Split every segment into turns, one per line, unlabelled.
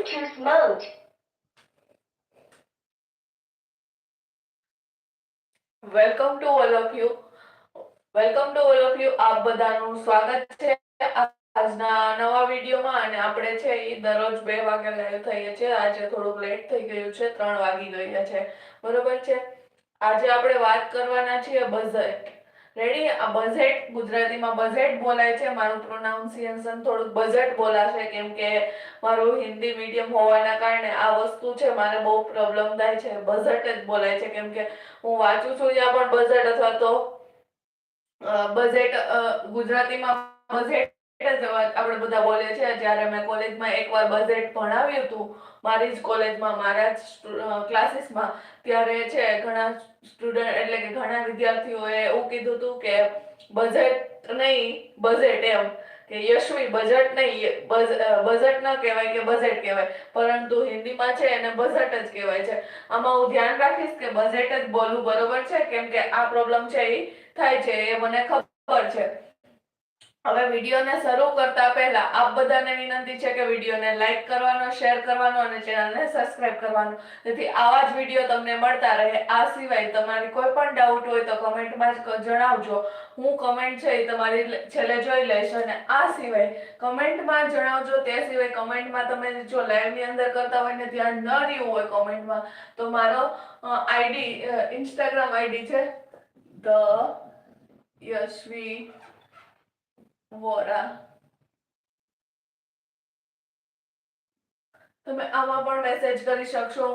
Bluetooth mode.
Welcome to all of you welcome to all of you આપ બધાનું સ્વાગત છે આજના નવા વિડીયોમાં અને આપણે છે એ દરરોજ બે વાગે લાઈવ થઈએ છીએ. આજે થોડુંક લેટ થઈ ગયું છે, ત્રણ વાગી ગયા છે. બરોબર છે? આજે આપણે વાત કરવાના છીએ બજેટ રેડી આ બજેટ ગુજરાતીમાં બજેટ બોલાય છે. મારું પ્રોનાઉન્સિએશન થોડુંક બજેટ બોલાશે, કેમ કે મારું હિન્દી મીડિયમ હોવાના કારણે આ વસ્તુ છે, મારે બહુ પ્રોબ્લેમ થાય છે. બજેટ જ બોલાય છે, કેમ કે હું વાંચું છું ત્યાં પણ બજેટ અથવા તો બજેટ ગુજરાતીમાં બજેટ આપણે બધા બોલીએ છીએ જ્યારે મેં કોલેજમાં એકવાર બજેટ ભણાવ્યું હતું, મારી જ કોલેજમાં, મારા જ ક્લાસીસમાં, ત્યારે છે ઘણા સ્ટુડન્ટ, એટલે કે ઘણા વિદ્યાર્થીઓએ એવું કીધું હતું કે બજેટ નહીં, બજેટ એમ, કે યશવી, બજેટ નહીં બજેટ ન કહેવાય કે બજેટ કહેવાય, પરંતુ હિન્દીમાં છે એને બજેટ જ કહેવાય છે. આમાં હું ધ્યાન રાખીશ કે બજેટ જ બોલવું બરોબર છે, કેમ કે આ પ્રોબ્લેમ છે એ થાય છે, એ મને ખબર છે. હવે વિડીયોને શરૂ કરતા પહેલા આપ બધાને વિનંતી છે કે વિડીયોને લાઈક કરવાનો શેર કરવાનો અને ચેનલને સબસ્ક્રાઇબ કરવાનો. જેથી આવા જ વીડિયો તમને મળતા રહે. આ સિવાય તમારી કોઈ પણ ડાઉટ હોય તો કમેન્ટમાં જ જણાવજો. હું કમેન્ટ છે એ તમારી છેલ્લે જોઈ લઈશ અને આ સિવાય કમેન્ટમાં જણાવજો. તે સિવાય કમેન્ટમાં તમે જો લાઈવની અંદર કરતા હોય ને ધ્યાન ન રહ્યું હોય કોમેન્ટમાં તો મારો આઈડી ઇન્સ્ટાગ્રામ આઈડી છે. ધ યશવી વોરા. તમે આમાં પણ મેસેજ કરી શકશો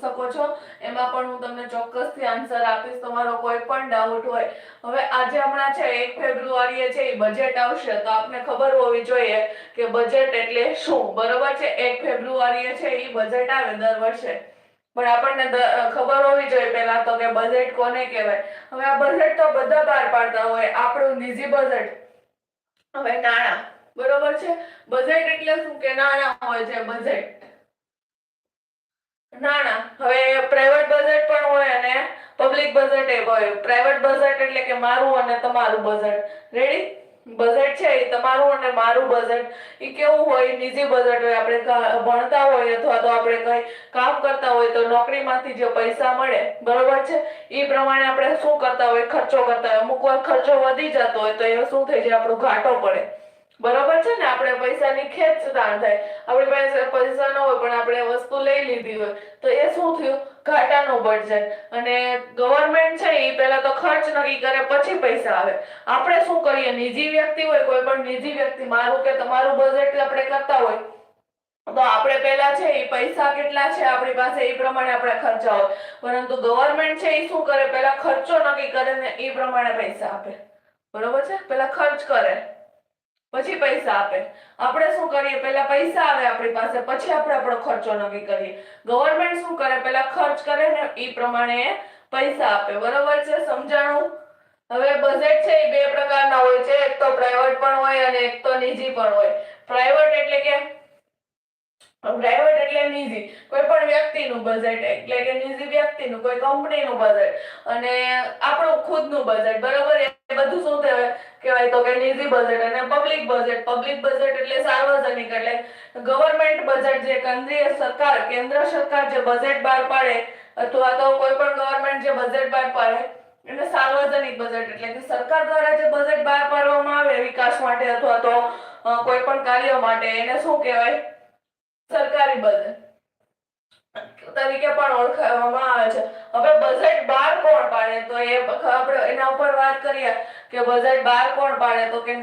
શકો છો. એમાં પણ હું તમને ચોક્કસથી આન્સર આપીશ. તમારો કોઈ પણ ડાઉટ હોય. હવે આજે હમણાં છે, એક ફેબ્રુઆરીએ છે, એ બજેટ આવશે. તો આપને ખબર હોવી જોઈએ કે બજેટ એટલે શું? બરોબર છે? એક ફેબ્રુઆરીએ છે, એ બજેટ આવે દર વર્ષે. પણ આપણને ખબર હોવી જોઈએ પહેલા તો કે બજેટ કોને કહેવાય? હવે આ બજેટ તો બધા બહાર પાડતા હોય. આપણું નિજી બજેટ હવે નાણાં. બરોબર છે? બજેટ એટલે શું કે નાણાં હોય છે બજેટ નાણાં. હવે પ્રાઇવેટ બજેટ પણ હોય અને પબ્લિક બજેટ એ હોય. પ્રાઇવેટ બજેટ એટલે કે મારું અને તમારું બજેટ રેડી બજેટ છે એ તમારું અને મારું બજેટ. એ કેવું હોય નિજી બજેટ હોય, આપણે ભણતા હોય અથવા તો આપણે કઈ કામ કરતા હોય તો નોકરીમાંથી જે પૈસા મળે, બરોબર છે? એ પ્રમાણે આપણે શું કરતા હોય, ખર્ચો કરતા હોય? અમુક વાર ખર્ચો વધી જતો હોય તો એ શું થઈ જાય? આપણો ઘાટો પડે. બરોબર છે ને? આપણે પૈસાની ખેંચતાણ થાય. આપણી પાસે પૈસા ન હોય, પણ આપણે વસ્તુ લઈ લીધી હોય. તો એ શું થયું? ઘાટાનું બજેટ અને ગવર્મેન્ટ છે એ પહેલા તો ખર્ચ નક્કી કરે, પછી પૈસા આવે. આપણે શું કરીએ? નિજી વ્યક્તિ હોય, કોઈ પણ નિજી વ્યક્તિ, મારું કે તમારું બજેટ આપણે કરતા હોય, તો આપણે પહેલા છે એ પૈસા કેટલા છે આપણી પાસે, એ પ્રમાણે આપણે ખર્ચા હોય. પરંતુ ગવર્મેન્ટ છે એ શું કરે? પહેલા ખર્ચો નક્કી કરે ને, એ પ્રમાણે પૈસા આપે. બરોબર છે? પહેલા ખર્ચ કરે. પછી પૈસા આપે. આપણે શું કરીએ? પહેલા પૈસા આવે આપણી પાસે, પછી આપણે આપણો ખર્ચો નક્કી કરીએ. ગવર્મેન્ટ શું કરે? પહેલા ખર્ચ કરે ને એ પ્રમાણે પૈસા આપે. બરોબર છે? સમજાણું? હવે બજેટ છે એ બે પ્રકારના હોય છે. એક તો પ્રાઇવેટ પણ હોય અને એક તો નિજી પણ હોય. પ્રાઇવેટ એટલે કે? પ્રાઇવેટ એટલે નિજી. કોઈ પણ વ્યક્તિનું બજેટ એટલે કે નિજી વ્યક્તિનું, કોઈ કંપનીનું બજેટ અને આપણું ખુદનું બજેટ બરોબર? એ બધું શું કહેવાય? કહેવાય તો કે નિજી બજેટ અને પબ્લિક બજેટ પબ્લિક બજેટ એટલે સાર્વજનિક, એટલે ગવર્મેન્ટ બજેટ જે કેન્દ્રીય સરકાર, કેન્દ્ર સરકાર જે બજેટ બહાર પાડે, અથવા તો કોઈ પણ ગવર્મેન્ટ જે બજેટ બહાર પાડે એને સાર્વજનિક બજેટ એટલે કે સરકાર દ્વારા જે બજેટ બહાર પાડવામાં આવે વિકાસ માટે અથવા તો કોઈ પણ કાર્ય માટે, એને શું કહેવાય? સરકારી બજેટ તરીકે પણ ઓળખવામાં આવે છે. હવે બજેટ બાર કોણ પાડે? તો એ આપણે એના ઉપર વાત કરીએ કે બજેટ બાર કોણ પાડે? તો કે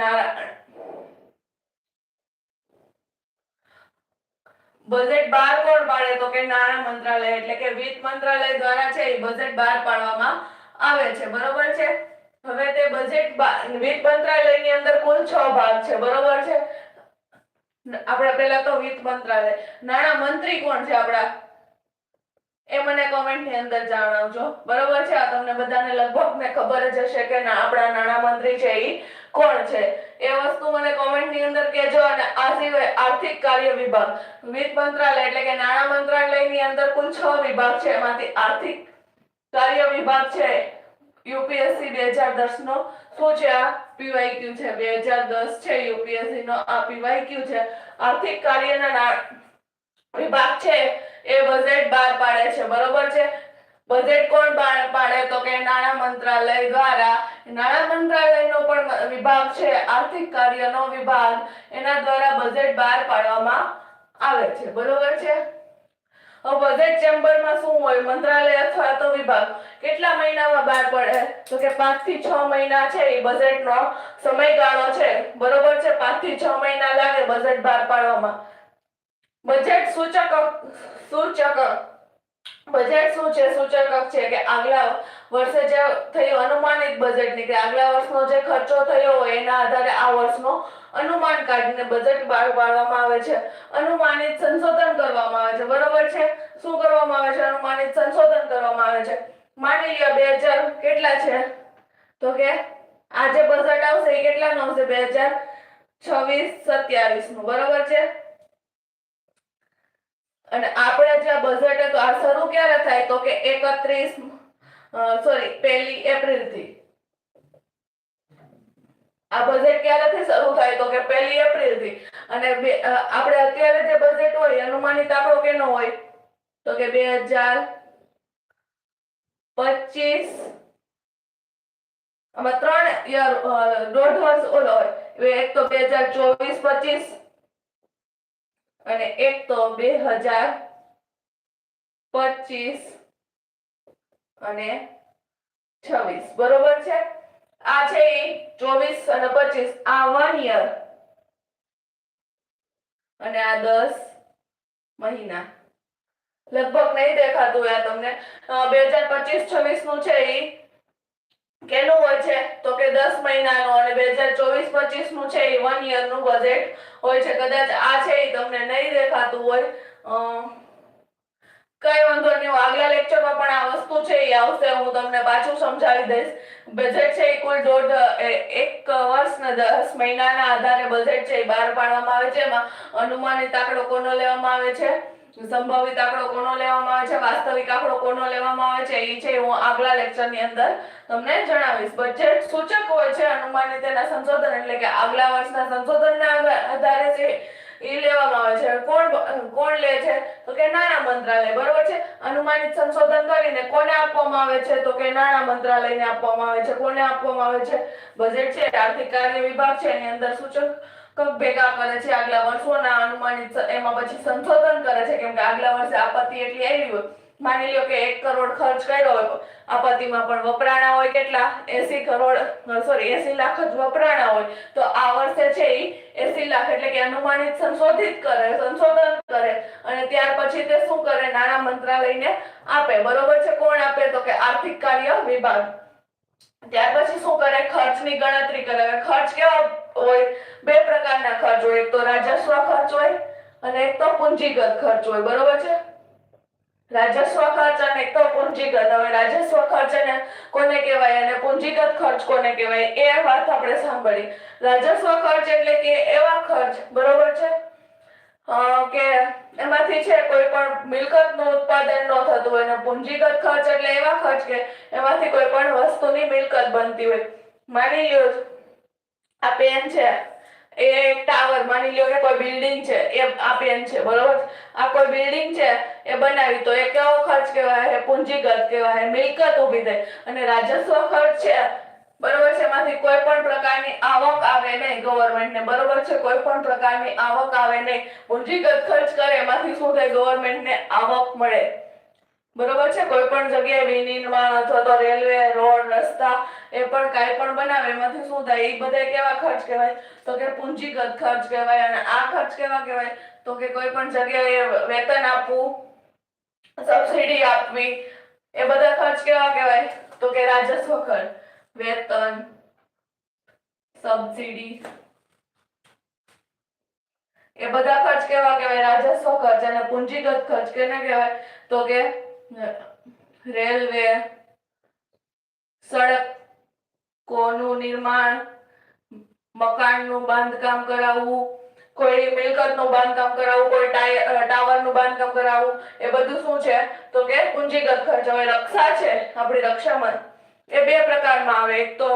બજેટ બહાર કોણ પાડે? તો કે નાણા મંત્રાલય, એટલે કે વિત્ત મંત્રાલય દ્વારા છે એ બજેટ બહાર પાડવામાં આવે છે. બરોબર છે? હવે તે બજેટ વિત્ત મંત્રાલયની અંદર કુલ છ ભાગ છે. બરોબર છે? આપણે પહેલા તો વિત્ત મંત્રાલય. નાણા મંત્રી કોણ છે આપણા? એ મને કોમેન્ટની અંદર જણાવજો. બરોબર છે? આ તમને બધાને લગભગ ને ખબર જ હશે કે આપણા નાણાં મંત્રી છે એ કોણ છે? એ વસ્તુ મને કોમેન્ટની અંદર કહેજો અને આ સિવાય આર્થિક કાર્ય વિભાગ. વિત્ત મંત્રાલય એટલે કે નાણાં મંત્રાલયની અંદર કુલ છ વિભાગ છે. એમાંથી આર્થિક કાર્ય વિભાગ છે યુપીએસસી બે હજાર દસ નો શું છે આ? પીવાયક્યુ છે. બે હજાર દસ છે યુપીએસસી નો આ પીવાયક્યુ છે. આર્થિક કાર્યના વિભાગ છે, એ બજેટ બહાર પાડે છે, બરોબર છે? બજેટ કોણ બહાર પાડે? તો કે નાણાં મંત્રાલય દ્વારા. નાણાં મંત્રાલયનો પણ વિભાગ છે, આર્થિક કાર્યનો વિભાગ. એના દ્વારા બજેટ બહાર પાડવામાં આવે છે, બરોબર છે? બજેટ ચેમ્બરમાં શું હોય? મંત્રાલય અથવા તો વિભાગ. કેટલા મહિનામાં બહાર પડે? તો કે પાંચથી છ મહિના છે એ બજેટનો સમયગાળો છે. બરોબર છે? પાંચથી છ મહિના લાગે બજેટ બહાર પાડવામાં. બજેટ સૂચક સૂચક બજેટ શું છે? સૂચક છે કે આગલા વર્ષે જે થયું અનુમાનિત બજેટ નીકળે આગલા વર્ષનો જે ખર્ચો થયો હોય એના આધારે આ વર્ષનો અનુમાન કાઢીને બજેટ બહાર પાડવામાં આવે છે. અનુમાનિત સંશોધન કરવામાં આવે છે. બરોબર છે? શું કરવામાં આવે છે? અનુમાનિત સંશોધન કરવામાં આવે છે. માની લ્યો બે હજાર કેટલા છે? તો કે આ જે બજેટ આવશે એ કેટલાનું આવશે? બે હજાર છવ્વીસ સત્યાવીસનું બરોબર છે? અને આપણે જે બજેટ હતું, આ શરૂ ક્યારે થાય? તો કે એકત્રીસ સોરી પહેલી એપ્રિલથી આ બજેટ ક્યારેથી શરૂ થાય? તો કે પહેલી એપ્રિલથી અને આપણે અત્યારે જે બજેટ હોય અનુમાનિત આપણો કેનો હોય? તો કે બે હજાર પચીસ, આમાં ત્રણ યર દોઢ વર્ષ ઓલો હોય. એક તો બે હજાર ચોવીસ, પચીસ અને એક તો બે હજાર પચીસ અને છવ્વીસ. બરોબર છે? આ છે એ ચોવીસ અને પચીસ. આ વન યર અને આ દસ મહિના. લગભગ નહીં દેખાતું આ તમને. બે હજાર પચીસ છવ્વીસનું છે એ. કેનું હોય છે? તો કે દસ મહિનાનું અને બે હજાર ચોવીસ પચીસનું છે એ વન યરનું બજેટ હોય છે. કદાચ આ છે એ તમને નહીં દેખાતું હોય. કઈ વાંધો નહીં. આગલા લેક્ચરમાં પણ આ વસ્તુ છે એ આવશે. હું તમને પાછું સમજાવી દઈશ. બજેટ છે એ કુલ દોઢ એક વર્ષ ને દસ મહિનાના આધારે બજેટ છે એ બહાર પાડવામાં આવે છે. એમાં અનુમાનિત આંકડો કોનો લેવામાં આવે છે? સંભવિત આંકડો કોનો લેવામાં આવે છે? વાસ્તવિક આંકડો કોનો લેવામાં આવે છે? એ છે, હું આગલા લેક્ચરની અંદર તમને જણાવીશ. બજેટ સૂચક હોય છે, અનુમાનિત તેના સંશોધન એટલે કે આગલા વર્ષના સંશોધનના આધા- આધારે છે એ લેવામાં આવે છે. કોણ કોણ લે છે? તો કે નાણા મંત્રાલય, બરોબર છે? અનુમાનિત સંશોધન કરીને કોને આપવામાં આવે છે? તો કે નાણા મંત્રાલયને આપવામાં આવે છે. કોને આપવામાં આવે છે? બજેટ છે, આર્થિક કાર્ય વિભાગ છે, એની અંદર સૂચક ભેગા કરે છે, આગલા વર્ષોના અનુમાનિત એમાં પછી સંશોધન કરે છે, કેમ કે આગલા વર્ષે આપત્તિ એટલી આવી હોય. માની લ્યો કે એક કરોડ ખર્ચ કર્યો હોય, આપત્તિમાં પણ વપરાણા હોય કેટલા? એસી કરોડ સોરી એસી લાખ જ વપરાણા હોય. તો આ વર્ષે છે એ એસી લાખ એટલે કે અનુમાનિત સંશોધિત કરે, સંશોધન કરે. અને ત્યાર પછી તે શું કરે? નાણાં મંત્રાલયને આપે. બરોબર છે? કોણ આપે? તો કે આર્થિક કાર્ય વિભાગ. ત્યાર પછી શું કરે? ખર્ચની ગણતરી કરે. ખર્ચ કેવા હોય, બે પ્રકારના ખર્ચ હોય. એક તો રાજસ્વ ખર્ચ હોય અને એક તો પૂંજીગત ખર્ચ હોય. બરોબર છે? રાજસ્વ ખર્ચ અને એક તો પૂંજીગત. હવે રાજસ્વ ખર્ચ અને કોને કહેવાય અને પૂંજીગત ખર્ચ કોને કહેવાય? એ વાત આપણે સાંભળી. રાજસ્વ ખર્ચ એટલે કે એવા ખર્ચ. બરોબર છે? કે એમાંથી છે કોઈ પણ મિલકતનું ઉત્પાદન ન થતું હોય અને પૂંજીગત ખર્ચ એટલે એવા ખર્ચ કે એમાંથી કોઈ પણ વસ્તુની મિલકત બનતી હોય. માની લ્યો આ છે. એ એક ટાવર માની લ્યો કે કોઈ બિલ્ડિંગ છે, એ આ પેન છે, બરોબર? આ કોઈ બિલ્ડિંગ છે, એ બનાવી તો એ કેવો ખર્ચ કહેવાય? છે પૂંજીગત કહેવાય મિલકત ઊભી થાય. અને રાજસ્વ ખર્ચ છે, બરોબર છે? એમાંથી કોઈ પણ પ્રકારની આવક આવે નહીં ગવર્મેન્ટને બરોબર છે? કોઈ પણ પ્રકારની આવક આવે નહીં. પૂંજીગત ખર્ચ કરે, એમાંથી શું થાય? ગવર્મેન્ટને આવક મળે. બરોબર છે? કોઈ પણ જગ્યાએ વિનિર્માણ અથવા તો રેલવે રોડ રસ્તા એ પણ કાંઈ પણ બનાવે, એમાંથી શું થાય? એ બધા કેવા ખર્ચ કહેવાય? તો કે પૂંજીગત ખર્ચ કહેવાય અને આ ખર્ચ કેવા કહેવાય? તો કે કોઈ પણ જગ્યાએ વેતન આપવું, સબસિડી આપવી, એ બધા ખર્ચ કેવા કહેવાય? તો કે રાજસ્વ ખર્ચ, વેતન, સબસિડી. એ બધા ખર્ચ કેવા કહેવાય? રાજસ્વ ખર્ચ અને પૂંજીગત ખર્ચ કેને કહેવાય? તો કે રેલવે સડકોનું નિર્માણ, મકાનનું બાંધકામ કરાવવું, કોઈ મિલકતનું બાંધકામ કરાવવું, કોઈ ટાવરનું બાંધકામ કરાવવું, એ બધું શું છે? તો કે પૂંજીગત ખર્ચ. હવે રક્ષા છે, આપણી રક્ષામાં. એ બે પ્રકારમાં આવે. એક તો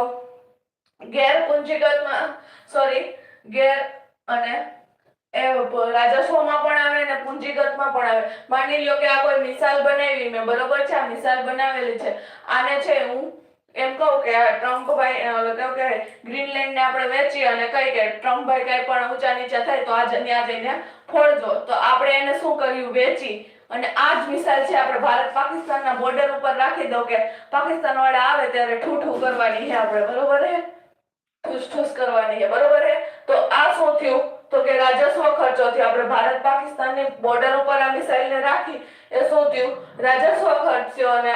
ગેર પૂંજીગતમાં, સોરી, ગેર અને એ રાજસ્વમાં પણ આવે ને પૂંજીગતમાં પણ આવે. માની લ્યો કે આ કોઈ મિસાલ બનાવી મેં. બરોબર છે? આ મિસાલ બનાવેલી છે. આને છે હું એમ કહું કે ટ્રમ્પભાઈ અ, ઓલો ગ્રીનલેન્ડ ને આપણે વેચી અને કહી કે ટ્રમ્પભાઈ કઈ પણ ઊંચા નીચા થાય તો આ ત્યાં જઈને ફોડજો. તો આપણે એને શું કર્યું? વેચી. અને આ જ મિસાઇલ છે આપણે ભારત પાકિસ્તાનના બોર્ડર ઉપર રાખી દો કે પાકિસ્તાન વાળા આવે ત્યારે ઠૂ ઠૂ કરવાની છે આપણે બરોબર છે? ઠૂસ ઠૂસ કરવાની છે બરોબર છે? તો આ શું થયું? તો કે રાજસ્વ થયો. આપણે ભારત પાકિસ્તાનની બોર્ડર ઉપર આ મિસાઇલને રાખી. એ શું થયું? રાજસ્વ ખર્ચ થયો અને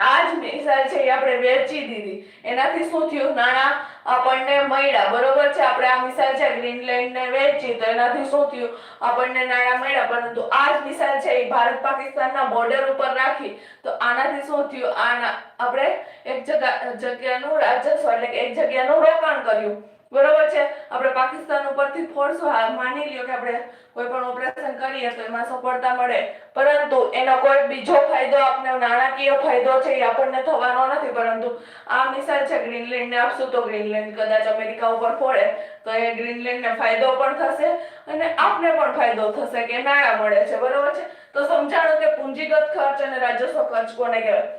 આ જ મિસાઇલ છે એ આપણે વેચી દીધી. એનાથી શું થયું? નાણાં આપણને મળ્યા. બરોબર છે? આપણે આ મિસાલ છે ગ્રીનલેન્ડ ને વેચી તો એનાથી શું થયું? આપણને નાણાં મળ્યા. પરંતુ આ જ મિસાઇલ છે એ ભારત પાકિસ્તાનના બોર્ડર ઉપર રાખી. તો આનાથી શું થયું? આના આપણે એક જગ્યા જગ્યાનું રાજસ્વ એટલે કે એક જગ્યાનું રોકાણ કર્યું. બરોબર છે? આપણે પાકિસ્તાન ઉપરથી ફોર્સ માની લ્યો કે આપણે કોઈ પણ ઓપરેશન કરીએ તો એમાં સફળતા મળે. પરંતુ એનો કોઈ બીજો ફાયદો આપણે નાણાકીય ફાયદો છે એ આપણને થવાનો નથી. પરંતુ આ મિસાઇલ છે ગ્રીનલેન્ડને આપશું તો ગ્રીનલેન્ડ કદાચ અમેરિકા ઉપર ફોડે, તો એ ગ્રીનલેન્ડને ફાયદો પણ થશે અને આપને પણ ફાયદો થશે કે નાણાં મળે છે. બરોબર છે? તો સમજાણો કે પૂંજીગત ખર્ચ અને રાજસ્વ ખર્ચ કોને કહેવાય?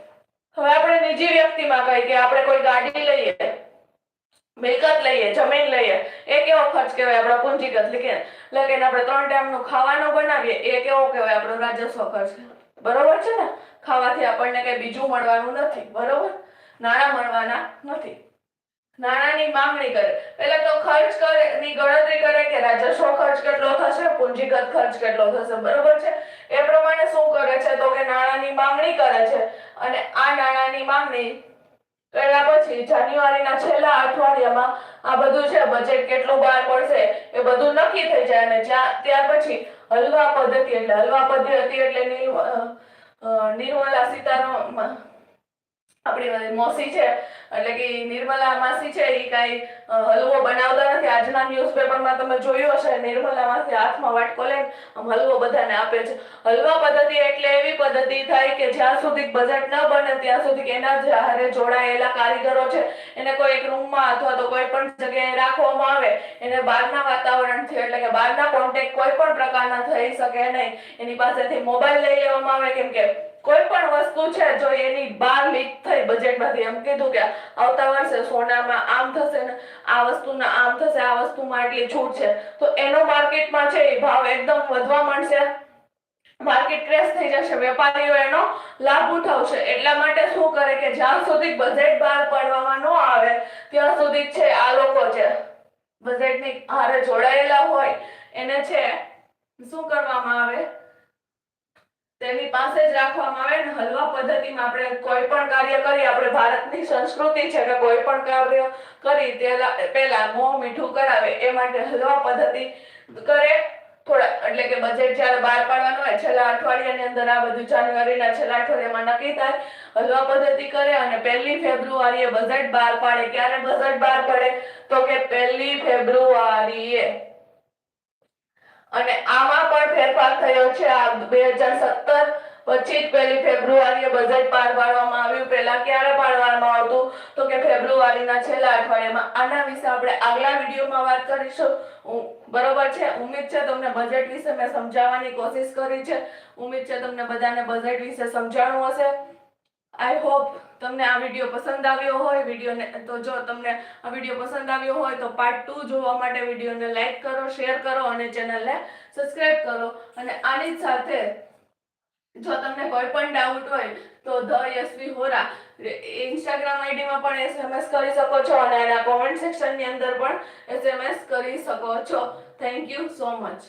હવે આપણે નિજી વ્યક્તિમાં કહીએ કે આપણે કોઈ ગાડી લઈએ મિલકત લઈએ, જમીન લઈએ. એ કેવો ખર્ચ કહેવાય આપણો પૂંજીગત લગીને આપણે ત્રણ ટાઈમનું ખાવાનું બનાવીએ, એ કેવો કહેવાય આપણો રાજસ્વ ખર્ચ? બરોબર છે ને? ખાવાથી આપણને કઈ બીજું મળવાનું નથી, બરોબર? નાણાં મળવાના નથી. નાણાંની માંગણી કરે. એટલે તો ખર્ચ કરે, ની ગણતરી કરે કે રાજસ્વ ખર્ચ કેટલો થશે, પૂંજીગત ખર્ચ કેટલો થશે, બરોબર છે? એ પ્રમાણે શું કરે છે? તો કે નાણાંની માંગણી કરે છે. અને આ નાણાંની માંગણી કર્યા પછી જાન્યુઆરીના છેલ્લા અઠવાડિયામાં આ બધું છે બજેટ કેટલું બહાર પડશે એ બધું નક્કી થઈ જાય અને ત્યાર પછી હલવા પદ્ધતિ, એટલે હલવા પદ્ધતિ એટલે નિર્મલા સીતારામન આપણી મોસી છે, એટલે કે નિર્મલા માસી છે એ કાંઈ હલવો બનાવતા નથી. આજના ન્યૂઝપેપરમાં તમે જોયું હશે, નિર્મલા માસી હાથમાં વાટકો લઈને હલવો બધાને આપે છે. હલવા પદ્ધતિ એટલે એવી પદ્ધતિ થાય કે જ્યાં સુધી બજેટ ન બને, ત્યાં સુધી એના જ હારે જોડાયેલા કારીગરો છે. એને કોઈ એક રૂમમાં અથવા તો કોઈ પણ જગ્યાએ રાખવામાં આવે, એને બહારના વાતાવરણથી, એટલે કે બહારના કોન્ટેક્ટ કોઈ પણ પ્રકારના થઈ શકે નહીં. એની પાસેથી મોબાઈલ લઈ લેવામાં આવે, કેમ કે કોઈ પણ વસ્તુ છે જો એની બહાર લીક થઈ બજેટમાંથી એમ કીધું કે આવતા વર્ષે સોનામાં આમ થશે ને, આ વસ્તુના આમ થશે, આ વસ્તુમાં આટલી છૂટ છે. તો એનો માર્કેટમાં છે એ ભાવ એકદમ વધવા માંડશે. માર્કેટ ક્રેશ થઈ જશે, વેપારીઓ એનો લાભ ઉઠાવશે. એટલા માટે શું કરે કે જ્યાં સુધી બજેટ બહાર પાડવામાં ન આવે, ત્યાં સુધી છે આ લોકો છે બજેટની હારે જોડાયેલા હોય. એને છે, શું કરવામાં આવે? તેની પાસે જ રાખવામાં આવે ને હલવા પદ્ધતિમાં આપણે કોઈ પણ કાર્ય કરી, આપણે ભારતની સંસ્કૃતિ છે કે કોઈ પણ કાર્ય કરી તે પહેલા મોં મીઠું કરાવે, એ માટે હલવા પદ્ધતિ કરે. થોડા, એટલે કે બજેટ જ્યારે બહાર પાડવાનું હોય, છેલ્લા અઠવાડિયાની અંદર આ બધું જાન્યુઆરીના છેલ્લા અઠવાડિયામાં નક્કી થાય. હલવા પદ્ધતિ કરે અને પહેલી ફેબ્રુઆરીએ બજેટ બહાર પાડે. ક્યારે બજેટ બહાર પડે? તો કે પહેલી ફેબ્રુઆરીએ. અને આમાં પણ ફેરફાર થયો છે. આ બે હજાર સત્તર પછી જ પહેલી ફેબ્રુઆરીએ બજેટ પાર પાડવામાં આવ્યું. પહેલા ક્યારે પાડવામાં આવતું? તો કે ફેબ્રુઆરીના છેલ્લા અઠવાડિયામાં. આના વિશે આપણે આગલા વિડીયોમાં વાત કરીશું. બરોબર છે? ઉમ્મીદ છે તમને બજેટ વિશે મેં સમજાવવાની કોશિશ કરી છે. ઉમ્મીદ છે તમને બધાને બજેટ વિશે સમજાણું હશે. આઈ હોપ તમને આ વીડિયો પસંદ આવ્યો હોય. વિડીયોને તો જો તમને આ વીડિયો પસંદ આવ્યો હોય તો પાર્ટ ટુ જોવા માટે વિડીયોને લાઈક કરો શેર કરો અને ચેનલને સબસ્ક્રાઈબ કરો. અને આની જ સાથે જો તમને કોઈ પણ ડાઉટ હોય તો ધ યશવી હોરા ઇન્સ્ટાગ્રામ આઈડીમાં પણ એસએમએસ કરી શકો છો અને એના કોમેન્ટ સેક્શનની અંદર પણ એસએમએસ કરી શકો છો. Thank you so much